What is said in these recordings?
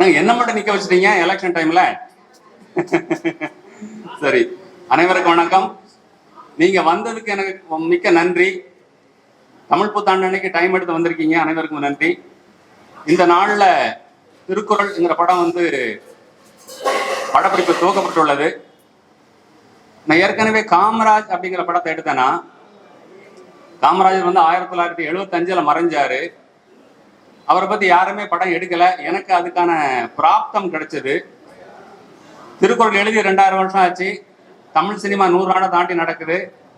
நீங்க என்ன மட்டும் நிக்க வச்சிட்டீங்க? எலெக்ஷன் டைம்ல சரி. அனைவருக்கும் வணக்கம். நீங்க வந்ததுக்கு எனக்கு மிக்க நன்றி. தமிழ் புத்தாண்டு அன்னைக்கு டைம் எடுத்து வந்திருக்கீங்க. அனைவருக்கும் நன்றி. இந்த நாள்ல திருக்குறள்ங்கிற படம் வந்து படப்பிடிப்பு துவக்கப்பட்டுள்ளது. நான் ஏற்கனவே காமராஜ் அப்படிங்கிற படத்தை எடுத்தேன்னா காமராஜர் வந்து ஆயிரத்தி தொள்ளாயிரத்தி எழுபத்தஞ்சில் மறைஞ்சாரு. அவரை பத்தி யாருமே படம் எடுக்கல. எனக்கு அதுக்கான பிராப்தம் கிடைச்சது. திருக்குறள் எழுதி ரெண்டாயிரம் வருஷம் ஆச்சு. தமிழ் சினிமா நூறு ஆண்டை தாண்டி நடக்குது.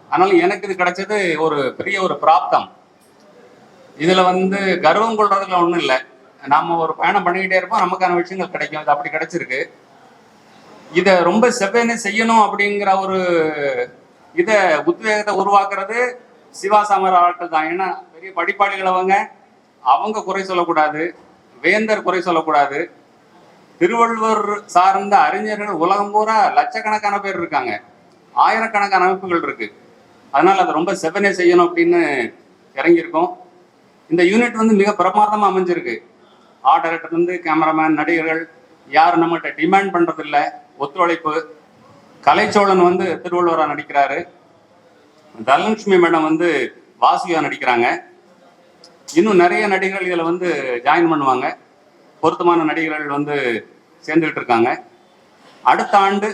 அதனால எனக்கு இது கிடைச்சது ஒரு பெரிய ஒரு பிராப்தம். இதுல வந்து கர்வம் கொள்றதுல ஒண்ணும் இல்லை. நாம ஒரு பயணம் பண்ணிக்கிட்டே இருப்போம். நமக்கான விஷயங்கள் கிடைக்கும். இது அப்படி கிடைச்சிருக்கு. இதை ரொம்ப செவ்வனே செய்யணும் அப்படிங்கிற ஒரு இதை உத்வேகத்தை உருவாக்குறது சிவா சாமர் ஆட்கள் தான். ஏன்னா பெரிய படிப்பாளிகள் அவங்க. அவங்க குறை சொல்லக்கூடாது வேந்தர் குறை சொல்லக்கூடாது. திருவள்ளுவர் சார்ந்த அறிஞர்கள் உலகம் பூரா லட்சக்கணக்கான பேர் இருக்காங்க. ஆயிரக்கணக்கான அமைப்புகள் இருக்கு. அதனால அதை ரொம்ப செவனே செய்யணும் அப்படின்னு இறங்கியிருக்கோம். இந்த யூனிட் வந்து மிக பிரமாதமா அமைஞ்சிருக்கு. ஆர்ட் இருந்து கேமராமேன் நடிகர்கள் யாரும் நம்மகிட்ட டிமாண்ட் பண்றது ஒத்துழைப்பு. கலைச்சோழன் வந்து திருவள்ளுவரா நடிக்கிறாரு. தனலட்சுமி மேடம் வந்து வாசுகியா நடிக்கிறாங்க. இன்னும் நிறைய நடிகர்கள் இதில் வந்து ஜாயின் பண்ணுவாங்க பொருத்தமான நடிகர்கள் வந்து சேர்ந்துக்கிட்டு இருக்காங்க அடுத்த ஆண்டு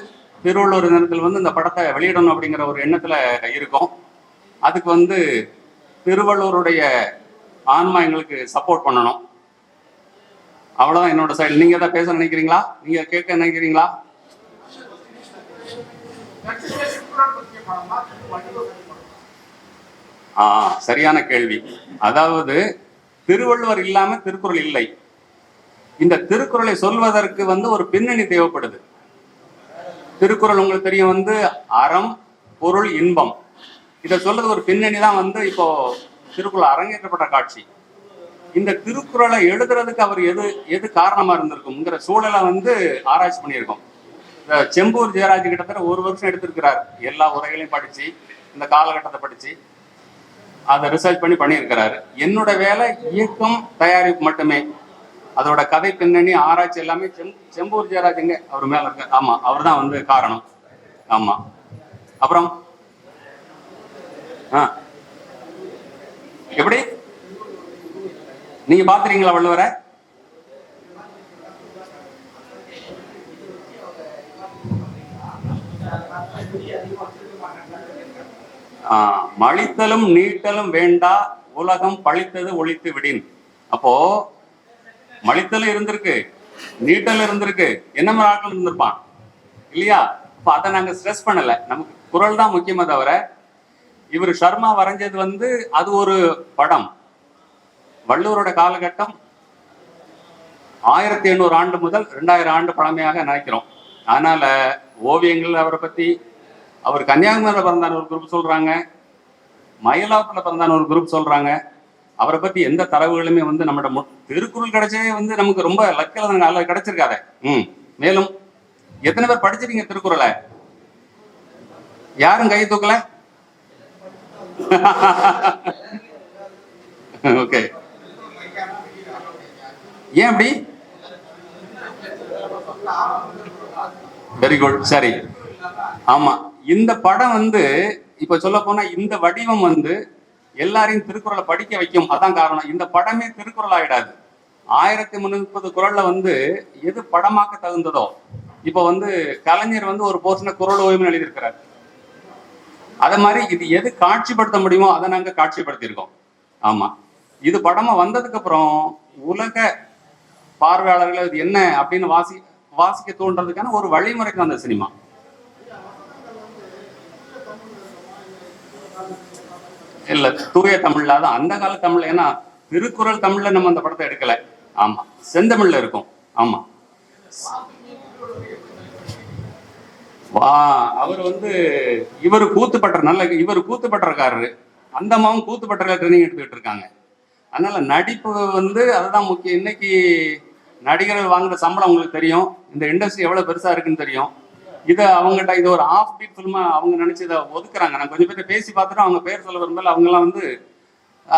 திருவள்ளுவர் தினத்தில் வந்து இந்த படத்தை வெளியிடணும் அப்படிங்கிற ஒரு எண்ணத்தில் இருக்கோம் அதுக்கு வந்து திருவள்ளுவருடைய ஆன்மா எங்களுக்கு சப்போர்ட் பண்ணணும் அவ்வளோதான் என்னோட சைடு நீங்கள் தான் பேச நினைக்கிறீங்களா நீங்கள் கேட்க நினைக்கிறீங்களா ஆ சரியான கேள்வி. அதாவது திருவள்ளுவர் இல்லாம திருக்குறள் இல்லை. இந்த திருக்குறளை சொல்வதற்கு வந்து ஒரு பின்னணி தேவைப்படுது. திருக்குறள் உங்களுக்கு தெரியும் வந்து அறம் பொருள் இன்பம். இதை சொல்றது ஒரு பின்னணி தான் வந்து இப்போ திருக்குறள் அரங்கேற்றப்பட்ட காட்சி. இந்த திருக்குறளை எழுதுறதுக்கு அவர் எது எது காரணமா இருந்திருக்கும்ங்கிற சூழலை வந்து ஆராய்ச்சி பண்ணியிருக்கோம். இந்த செம்பூர் ஜெயராஜ் கிட்டத்தட்ட ஒரு வருஷம் எடுத்திருக்கிறார். எல்லா உரைகளையும் படிச்சு இந்த காலகட்டத்தை படிச்சு. அதை ரிசர்ச் பண்ணி பண்ணியிருக்கிறாரு. என்னோட வேலை இயக்கம் தயாரிப்பு மட்டுமே. அதோட கதை பின்னணி ஆராய்ச்சி எல்லாமே செம் செம்பூர் ஜெயராஜுங்க அவர் மேல இருக்க ஆமா அவர் தான் வந்து காரணம். ஆமா. அப்புறம்? ஆ. எப்படி? நீங்க பாத்துறீங்களா வள்ளுவரை? ஆ, மழித்தலும் நீட்டலும் வேண்டா உலகம் பழித்தது ஒழித்து விடின். அப்போ மழித்தலும் இருந்திருக்கு நீட்டலும் இருந்திருக்கு. என்ன மாதிரி ஆட்கள் இருந்திருப்பான்? இல்லையா? அப்போ அதை நாங்க ஸ்ட்ரெஸ் பண்ணல. நமக்கு குரல் தான் முக்கியமா தவிர இவர் சர்மா வரைஞ்சது வந்து அது ஒரு படம். வள்ளுவரோட காலகட்டம் ஆயிரத்தி எண்ணூறு ஆண்டு முதல் ரெண்டாயிரம் ஆண்டு பழமையாக நினைக்கிறோம். அதனால ஓவியங்கள் அவரை பத்தி அவர் கன்னியாகுமரியில் பிறந்தான ஒரு குரூப் சொல்றாங்க. மயிலாப்பூர்ல பிறந்தான ஒரு குரூப் சொல்றாங்க. அவரை பத்தி எந்த தரவுகளுமே வந்து நம்மட மு- திருக்குறள் கிடைச்சவே வந்து நமக்கு ரொம்ப லக்கில் நல்ல கிடைச்சிருக்காதே ம். மேலும் எத்தனை பேர் படிச்சிருக்கீங்க திருக்குறளை? யாரும் கை தூக்கல? ஓகே ஏன் அப்படி? வெரி குட் சரி. ஆமா. இந்த படம் வந்து இப்ப சொல்ல போனா இந்த வடிவம் வந்து எல்லாரையும் திருக்குறளை படிக்க வைக்கும். அதான் காரணம். இந்த படமே திருக்குறள் ஆயிடாது. ஆயிரத்தி முன்னூத்தி குரல்ல வந்து எது படமாக்க தகுந்ததோ இப்ப வந்து கலைஞர் வந்து ஒரு போர்ஷனை குரல் ஓய்வுன்னு எழுதியிருக்கிறார். அத மாதிரி இது எது காட்சிப்படுத்த முடியுமோ அதை நாங்க காட்சிப்படுத்தியிருக்கோம். ஆமா. இது படமா வந்ததுக்கு அப்புறம் உலக பார்வையாளர்கள் இது என்ன அப்படின்னு வாசி வாசிக்க தோன்றதுக்கான ஒரு வழிமுறைக்கு வந்த சினிமா. இல்ல தூய தமிழ்ல தான் அந்த கால தமிழ்ல ஏன்னா திருக்குறள் தமிழ்ல நம்ம அந்த படத்தை எடுக்கல. ஆமா செந்தமிழ்ல இருக்கும். ஆமா. வா அவர் வந்து இவர் கூத்துப்பட்ட நல்ல இவர் கூத்துப்பட்டக்காரரு அந்த அம்மாவும் கூத்துப்பட்டல ட்ரைனிங் எடுத்துக்கிட்டு இருக்காங்க. அதனால நடிப்பு வந்து அதுதான் முக்கியம். இன்னைக்கு நடிகர்கள் வாங்குற சம்பளம் உங்களுக்கு தெரியும். இந்த இண்டஸ்ட்ரி எவ்வளவு பெருசா இருக்குன்னு தெரியும். இதை அவங்ககிட்ட இது ஒரு ஆஃப் பீட் ஃபில்மா அவங்க நினைச்சு இதை ஒதுக்குறாங்க. நான் கொஞ்சம் பேர்ட்ட பேசி பார்த்துட்டு அவங்க பேர் சொல்ல விரும்பல. அவங்க எல்லாம் வந்து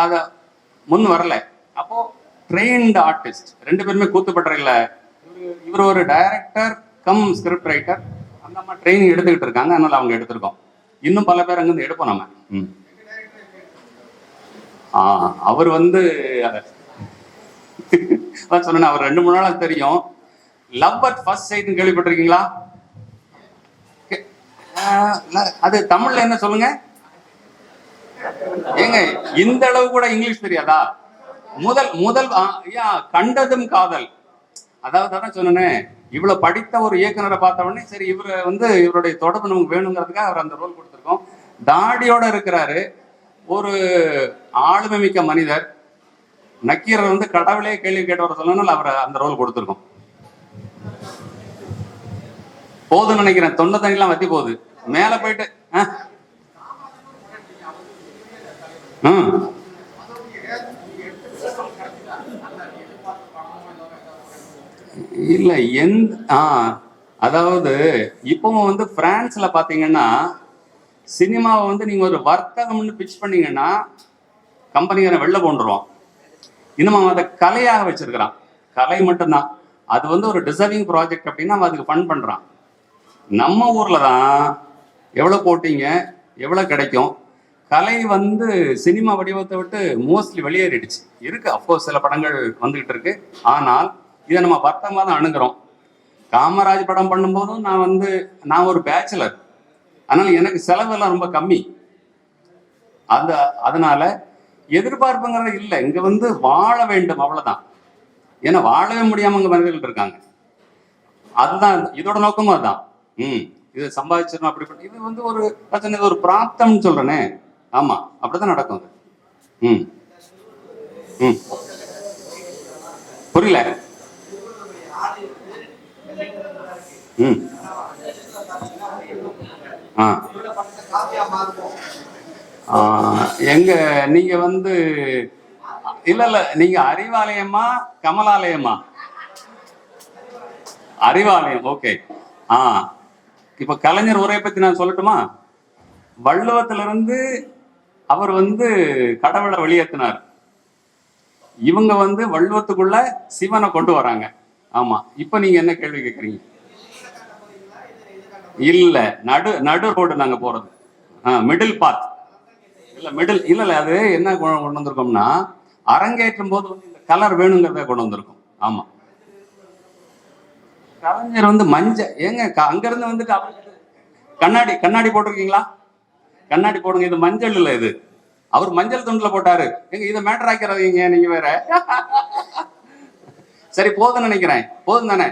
அத முன் வரல. அப்போ ட்ரெயின்டு ஆர்டிஸ்ட் ரெண்டு பேருமே கூத்துப்பட்டறையில் இவரு இவர் ஒரு டைரக்டர் கம் ஸ்கிரிப்ட் ரைட்டர் அந்த அம்மா ட்ரைனிங் எடுத்துக்கிட்டு இருக்காங்க. அதனால அவங்க எடுத்திருக்கோம். இன்னும் பல பேர் அங்கிருந்து எடுப்போம் நம்ம. அவர் வந்து சொன்னேன் அவர் ரெண்டு மூணு நாளா தெரியும். லவ் அட் ஃபர்ஸ்ட் சைட்னு கேள்விப்பட்டிருக்கீங்களா? அது தமிழ்ல என்ன சொல்லுங்க? ஏங்க இந்த அளவு கூட இங்கிலீஷ் தெரியாதா? முதல் முதல் ஐயா கண்டதும் காதல். அதாவது அதான் சொன்னேனே இவ்வளவு படித்த ஒரு இயக்குனரை பார்த்த உடனே சரி இவரை வந்து இவருடைய தொடர்பு நமக்கு வேணுங்கிறதுக்காக அவர் அந்த ரோல் கொடுத்துருக்கோம். தாடியோட இருக்கிறாரு. ஒரு ஆளுமை மிக்க மனிதர். நக்கீரர் வந்து கடவுளே கேள்வி கேட்டவரை சொல்லணும்னால அவரை அந்த ரோல் கொடுத்துருக்கோம். போதும்னு நினைக்கிறேன். தொண்டை தண்ணிலாம் வத்தி போகுது. மேல போயிட்டு இல்ல எந்த ஆ அதாவது இப்பவும் வந்து பிரான்ஸ்ல பாத்தீங்கன்னா சினிமாவை வந்து நீங்க ஒரு வர்த்தகம்னு பிச் பண்ணீங்கன்னா கம்பெனிக்கார வெளில கொண்டுருவான் இன்னும் அவன் அதை கலையாக வச்சிருக்கிறான். கலை மட்டும்தான். அது வந்து ஒரு டிசர்விங் ப்ராஜெக்ட் அப்படின்னா அவன் அதுக்கு ஃபண்ட் பண்றான். நம்ம ஊர்ல தான் எவ்வளோ போட்டீங்க? எவ்வளோ கிடைக்கும்? கலை வந்து சினிமா வடிவத்தை விட்டு மோஸ்ட்லி வெளியேறிடுச்சு. இருக்கு அஃப்கோர்ஸ் சில படங்கள் வந்துகிட்டு இருக்கு. ஆனால் இதை நம்ம பர்த்தமாக தான் அணுகிறோம். காமராஜ் படம் பண்ணும்போதும் நான் வந்து நான் ஒரு பேச்சுலர் அதனால எனக்கு செலவெல்லாம் ரொம்ப கம்மி. அந்த அதனால எதிர்பார்ப்புங்கிறது இல்லை. இங்கே வந்து வாழ வேண்டும் அவ்வளோதான் ஏன்னா வாழவே முடியாமல் இங்கே மனிதர்கள் இருக்காங்க. அதுதான் இதோட நோக்கமும் அதுதான். ம். இது சம்பாதிச்சிடணும் அப்படி பண்ணி இது வந்து ஒரு பிரச்சனை இது ஒரு பிராப்தம்னு சொல்றேனே. ஆமா அப்படிதான் நடக்கும் அது. ம். ம். புரியல? ம். ஆ. ஆ, எங்க நீங்க வந்து இல்ல இல்ல நீங்க அறிவாலயமா கமலாலயமா? அறிவாலயம் ஓகே. ஆ. இப்ப கலைஞர் உரையை பத்தி நான் சொல்லட்டுமா? வள்ளுவத்திலிருந்து அவர் வந்து கடவுளை வெளியேற்றினார் இவங்க வந்து வள்ளுவத்துக்குள்ள சிவனை கொண்டு வராங்க. ஆமா. இப்ப நீங்க என்ன கேள்வி கேக்குறீங்க? இல்ல. நடு நடு ரோடு நாங்க போறது. மிடில் பாத் இல்ல மிடில் இல்ல இல்ல அது என்ன கொ- கொண்டு வந்திருக்கோம்னா அரங்கேற்றும் போது வந்து இந்த கலர் வேணுங்கிறத கொண்டு வந்திருக்கோம். ஆமா. கலைஞர் வந்து மஞ்ச ஏங்க அங்கிருந்து அங்க இருந்து வந்துட்டு கண்ணாடி கண்ணாடி போட்டிருக்கீங்களா? கண்ணாடி போடுங்க இது மஞ்சள் இல்ல இது. அவர் மஞ்சள் துண்டுல போட்டாரு. எங்க இதை மேட்டர் ஆக்கிறவங்க நீங்க வேற. சரி போதும் நினைக்கிறேன். போதும் தானே?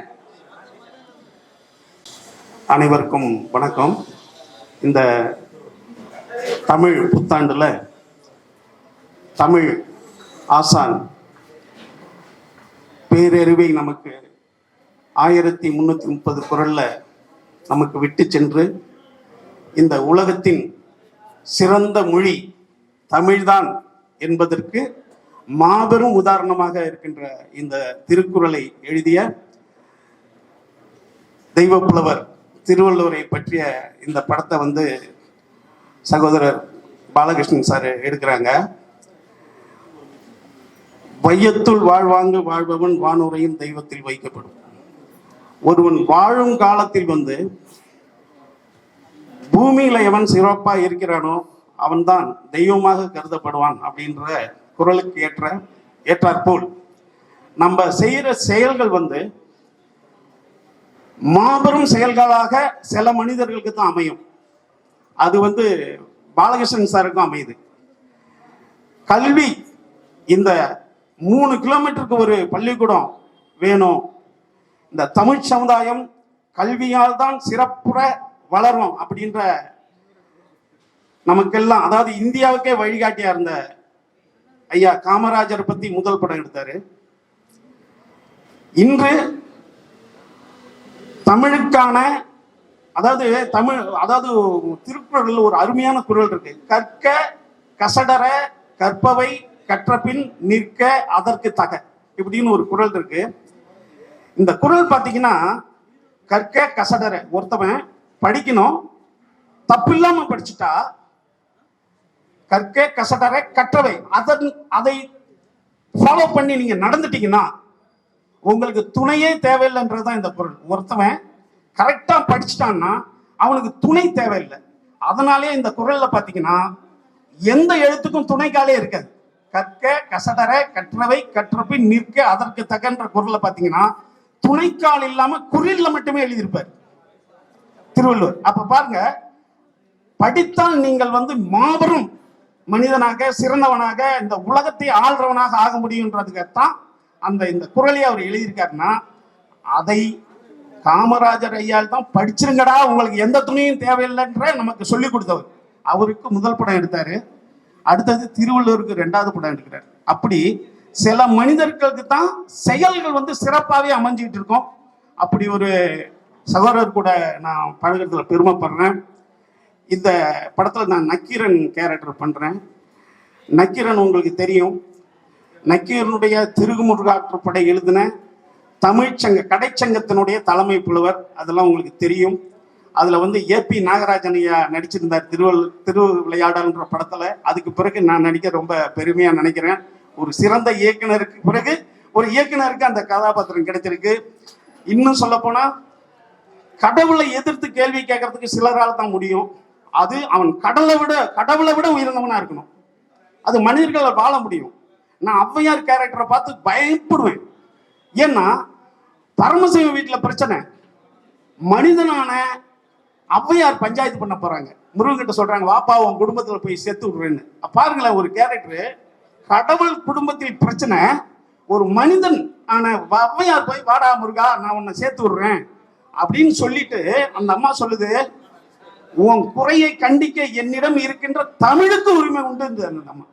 அனைவருக்கும் வணக்கம். இந்த தமிழ் புத்தாண்டுல தமிழ் ஆசான் பேரறிவை நமக்கு ஆயிரத்தி முந்நூற்றி முப்பது குரலில் நமக்கு விட்டு சென்று இந்த உலகத்தின் சிறந்த மொழி தமிழ்தான் என்பதற்கு மாபெரும் உதாரணமாக இருக்கின்ற இந்த திருக்குறளை எழுதிய தெய்வப்புலவர் திருவள்ளுவரை பற்றிய இந்த படத்தை வந்து சகோதரர் பாலகிருஷ்ணன் சார் எடுக்கிறாங்க. வையத்துள் வாழ்வாங்கு வாழ்பவன் வானூரையும் தெய்வத்தில் வைக்கப்படும். ஒருவன் வாழும் காலத்தில் வந்து பூமியில எவன் சிறப்பா இருக்கிறானோ அவன்தான் தெய்வமாக கருதப்படுவான் அப்படின்ற குரலுக்கு ஏற்ற ஏற்றாற்போல் நம்ம செய்யற செயல்கள் வந்து மாபெரும் செயல்களாக சில மனிதர்களுக்கு தான் அமையும். அது வந்து பாலகிருஷ்ணன் சாருக்கும் அமையுது. கல்வி இந்த மூணு கிலோமீட்டருக்கு ஒரு பள்ளிக்கூடம் வேணும். இந்த தமிழ் சமுதாயம் கல்வியால் தான் சிறப்புற வளரும் அப்படின்ற நமக்கெல்லாம் அதாவது இந்தியாவுக்கே வழிகாட்டியா இருந்த ஐயா காமராஜர் பத்தி முதல் படம் எடுத்தாரு. இன்று தமிழுக்கான அதாவது தமிழ் அதாவது திருக்குறள் ஒரு அருமையான குறள் இருக்கு. கற்க கசடர கற்பவை கற்றபின் நிற்க அதற்கு தக இப்படின்னு ஒரு குறள் இருக்கு. இந்த குறள் பார்த்தீங்கன்னா கற்க கசடர ஒருத்தவன் படிக்கணும் தப்பில்லாம படிச்சுட்டா கற்க கசடர கற்றவை. அதன் அதை ஃபாலோ பண்ணி நீங்க நடந்துட்டீங்கன்னா உங்களுக்கு துணையே தேவையில்லைன்றதுதான் இந்த பொருள் ஒருத்தவன் கரெக்டா படிச்சுட்டான்னா அவனுக்கு துணை தேவையில்லை. அதனாலே இந்த குரல்ல பாத்தீங்கன்னா எந்த எழுத்துக்கும் துணைக்காலே இருக்காது. கற்க கசடர கற்றவை கற்றபின் நிற்க அதற்கு தகன்ற குரல்ல பாத்தீங்கன்னா துணைக்கால் இல்லாம குரில்ல மட்டுமே எழுதியிருப்பார். திருவள்ளுவர். அப்ப பாருங்க படித்தால் நீங்கள் வந்து மாபெரும் மனிதனாக சிறந்தவனாக இந்த உலகத்தை ஆள்றவனாக ஆக முடியுன்றதுக்காகத்தான் அந்த இந்த குரலை அவர் எழுதியிருக்காருன்னா அதை காமராஜர் ஐயால் தான் படிச்சிருங்கடா உங்களுக்கு எந்த துணியும் தேவையில்லைன்ற நமக்கு சொல்லி கொடுத்தவர். அவருக்கு முதல் படம் எடுத்தாரு. அடுத்தது திருவள்ளுவருக்கு ரெண்டாவது படம் எடுக்கிறார். அப்படி சில மனிதர்களுக்கு தான் செயல்கள் வந்து சிறப்பாகவே அமைஞ்சிக்கிட்டு இருக்கும். அப்படி ஒரு சகோதரர் கூட நான் பழகிறதுல பெருமைப்படுறேன். இந்த படத்தில் நான் நக்கீரன் கேரக்டர் பண்ணுறேன் நக்கீரன் உங்களுக்கு தெரியும். நக்கீரனுடைய திருகுமுருகாற்றுப்படை எழுதின தமிழ்ச்சங்க கடைச்சங்கத்தினுடைய தலைமை புலவர். அதெல்லாம் உங்களுக்கு தெரியும். அதில் வந்து ஏபி நாகராஜன் ஐயா நடிச்சிருந்தார். திருவள் திரு விளையாடல்ன்ற படத்தில். அதுக்கு பிறகு நான் நடிக்க ரொம்ப பெருமையாக நினைக்கிறேன். ஒரு சிறந்த இயக்குனருக்கு பிறகு ஒரு இயக்குனருக்கு அந்த கதாபாத்திரம் கிடைச்சிருக்கு. இன்னும் சொல்லப்போனால் கடவுளை எதிர்த்து கேள்வி கேட்கறதுக்கு சிலரால் தான் முடியும். அது அவன் கடலை விட கடவுளை விட உயர்ந்தவனா இருக்கணும். அது மனிதர்களால் வாழ முடியும். நான் ஔவையார் கேரக்டரை பார்த்து பயப்படுவேன். ஏன்னா பரமசிவ வீட்டில் பிரச்சனை. மனிதனான ஔவையார் பஞ்சாயத்து பண்ண போறாங்க. முருகன்கிட்ட சொல்றாங்க வாப்பா உன் குடும்பத்தில் போய் சேர்த்து விடுறேன்னு. பாருங்களேன் ஒரு கேரக்டரு கடவுள் குடும்பத்தில் பிரச்சனை ஒரு மனிதன் ஆன ஔவையார் போய் வாடா முருகா நான் உன்னை சேர்த்து விடுறேன். அப்படின்னு சொல்லிட்டு அந்த அம்மா சொல்லுது உன் குறையை கண்டிக்க என்னிடம் இருக்கின்ற தமிழுக்கு உரிமை உண்டு அந்த அம்மா.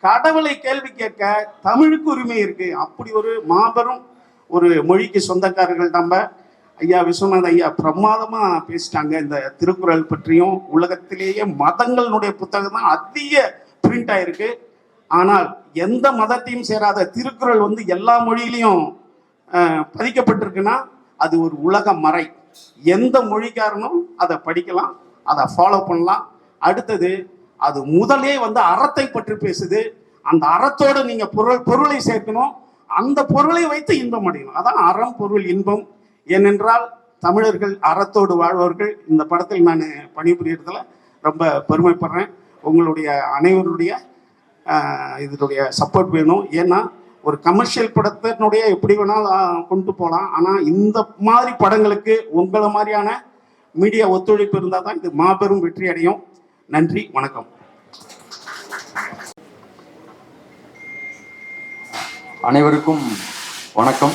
கடவுளை கேள்வி கேட்க தமிழுக்கு உரிமை இருக்கு. அப்படி ஒரு மாபெரும் ஒரு மொழிக்கு சொந்தக்காரர்கள் நம்ம. ஐயா விஸ்வநாத் ஐயா பிரமாதமா பேசிட்டாங்க இந்த திருக்குறள் பற்றியும். உலகத்திலேயே மதங்களுடைய புத்தகம் தான் அதிக பிரிண்ட் ஆயிருக்கு. ஆனால் எந்த மதத்தையும் சேராத திருக்குறள் வந்து எல்லா மொழியிலையும் பதிக்கப்பட்டிருக்குன்னா அது ஒரு உலக மறை. எந்த மொழிக்காரனும் அதை படிக்கலாம் அதை ஃபாலோ பண்ணலாம். அடுத்தது அது முதலே வந்து அறத்தை பற்றி பேசுது. அந்த அறத்தோட நீங்கள் பொருள் பொருளை சேர்க்கணும். அந்த பொருளை வைத்து இன்பம் அடையணும். அதான் அறம் பொருள் இன்பம். ஏனென்றால் தமிழர்கள் அறத்தோடு வாழ்வர்கள் இந்த படத்தில் நான் பணிபுரியறதுல ரொம்ப பெருமைப்படுறேன். உங்களுடைய அனைவருடைய இதனுடைய சப்போர்ட் வேணும். ஏன்னா ஒரு கமர்ஷியல் படத்தினுடைய எப்படி வேணாலும் கொண்டு போகலாம் ஆனால் இந்த மாதிரி படங்களுக்கு உங்களை மாதிரியான மீடியா ஒத்துழைப்பு இருந்தால் தான் இது மாபெரும் வெற்றி அடையும். நன்றி வணக்கம். அனைவருக்கும் வணக்கம்.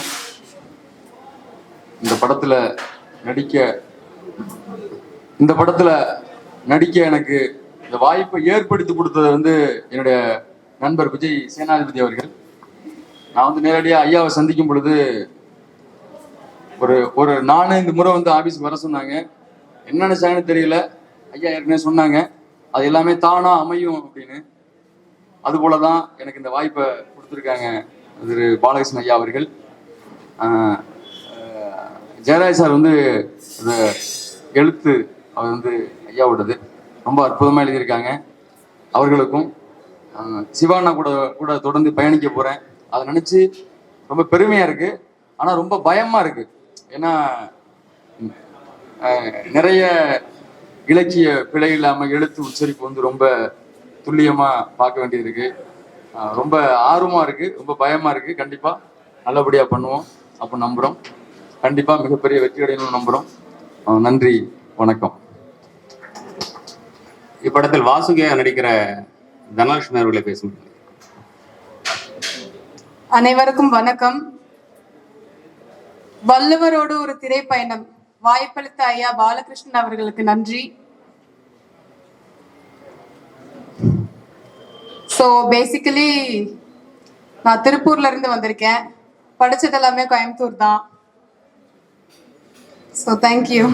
இந்த படத்தில் நடிக்க இந்த படத்தில் நடிக்க எனக்கு இந்த வாய்ப்பை ஏற்படுத்தி கொடுத்தது வந்து என்னுடைய நண்பர் விஜய் சேனாதிபதி அவர்கள். நான் வந்து நேரடியாக ஐயாவை சந்திக்கும் பொழுது ஒரு ஒரு நானு இந்த முறை வந்து ஆபீஸ்க்கு வர சொன்னாங்க. என்ன நினைச்சாங்கன்னு தெரியல. ஐயா ஏற்கனவே சொன்னாங்க. அது எல்லாமே தானா அமையும் அப்படின்னு. அதுபோல தான் எனக்கு இந்த வாய்ப்பை கொடுத்துருக்காங்க திரு பாலகிருஷ்ணன் ஐயா அவர்கள். ஜெயராஜ் சார் வந்து எழுத்து அவர் வந்து ஐயாவோடது. ரொம்ப அற்புதமாக எழுதியிருக்காங்க. அவர்களுக்கும் சிவானா கூட கூட தொடர்ந்து பயணிக்க போகிறேன் அதை நினச்சி ரொம்ப பெருமையாக இருக்குது ஆனால் ரொம்ப பயமாக இருக்குது ஏன்னா நிறைய இலக்கிய பிழை இல்லாமல் எழுத்து உச்சரிப்பு வந்து ரொம்ப துல்லியமாக பார்க்க வேண்டியது இருக்குது ரொம்ப ஆர்வமாக இருக்குது ரொம்ப பயமாக இருக்குது கண்டிப்பாக நல்லபடியாக பண்ணுவோம். அப்போ நம்புகிறோம் கண்டிப்பாக மிகப்பெரிய வெற்றி அடையணும்னு நம்புகிறோம் நன்றி. வணக்கம். இப்படத்தில் வாசுகியா நடிக்கிற தனலட்சுமி அவர்களை பேசும் அனைவருக்கும் வணக்கம். வள்ளுவரோடு ஒரு திரைப்பயணம். வாய்ப்பளித்த ஐயா பாலகிருஷ்ணன் அவர்களுக்கு நன்றி. ஸோ பேசிக்கலி நான் திருப்பூர்ல இருந்து வந்திருக்கேன். படிச்சது எல்லாமே கோயம்புத்தூர் தான். So thank you